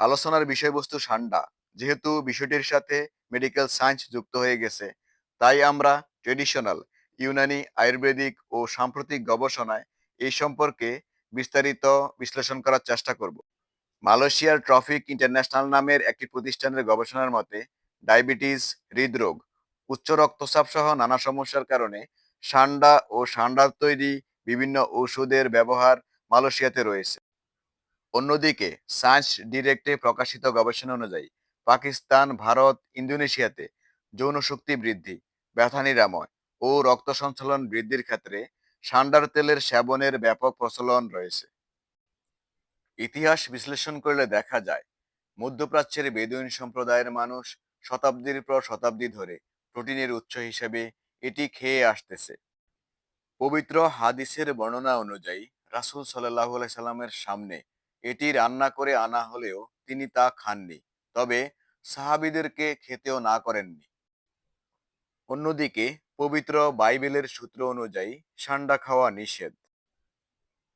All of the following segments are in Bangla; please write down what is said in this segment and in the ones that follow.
আলোচনার বিষয়বস্তু ঠান্ডা। যেহেতু বিষয়টির সাথে মেডিকেল সায়েন্স যুক্ত হয়ে গেছে, তাই আমরা ট্রেডিশনাল ইউনানি, আয়ুর্বেদিক ও সাম্প্রতিক গবেষণায় এই সম্পর্কে বিস্তারিত বিশ্লেষণ করার চেষ্টা করব। মালয়েশিয়ার ট্রফিক ইন্টারন্যাশনাল নামের একটি প্রতিষ্ঠানের গবেষণার মতে, ডায়াবেটিস, হৃদরোগ, উচ্চ রক্তচাপ সহ নানা সমস্যার কারণে সান্ডা ও সান্ডার তৈরি বিভিন্ন ওষুধের ব্যবহার মালয়েশিয়াতে রয়েছে। অন্যদিকে, সায়েন্স ডিরেক্টে প্রকাশিত গবেষণা অনুযায়ী, পাকিস্তান, ভারত, ইন্দোনেশিয়াতে যৌন শক্তি বৃদ্ধি, ব্যথা নিরাময় ও রক্ত সঞ্চালন বৃদ্ধির ক্ষেত্রে সান্ডার তেলের সেবনের ব্যাপক প্রচলন রয়েছে। ইতিহাস বিশ্লেষণ করলে দেখা যায়, মধ্যপ্রাচ্যের বেদুইন সম্প্রদায়ের মানুষ শতাব্দীর পর শতাব্দী ধরে প্রোটিনের উৎস হিসেবে এটি খেয়ে আসতেছে। পবিত্র হাদিসের বর্ণনা অনুযায়ী, রাসূল সাল্লাহ সাল্লামের সামনে এটি রান্না করে আনা হলেও তিনি তা খাননি, তবে সাহাবিদেরকে খেতেও না করেননি। অন্যদিকে পবিত্র বাইবেলের সূত্র অনুযায়ী সান্ডা খাওয়া নিষেধ।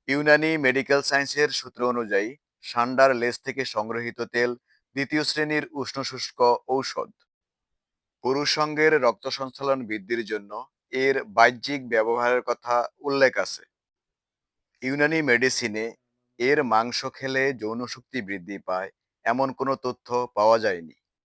ইউনানি মেডিকেল সায়েন্সের সূত্র অনুযায়ী সান্ডার লেজ থেকে সংগ্রহিত তেল দ্বিতীয় শ্রেণির উষ্ণ শুষ্ক ঔষধ। পুরুষ সঙ্গের রক্ত সঞ্চালন বৃদ্ধির জন্য এর বাহ্যিক ব্যবহারের কথা উল্লেখ আছে। ইউনানি মেডিসিনে এর মাংস খেলে যৌন শক্তি বৃদ্ধি পায় এমন কোনো তথ্য পাওয়া যায়নি।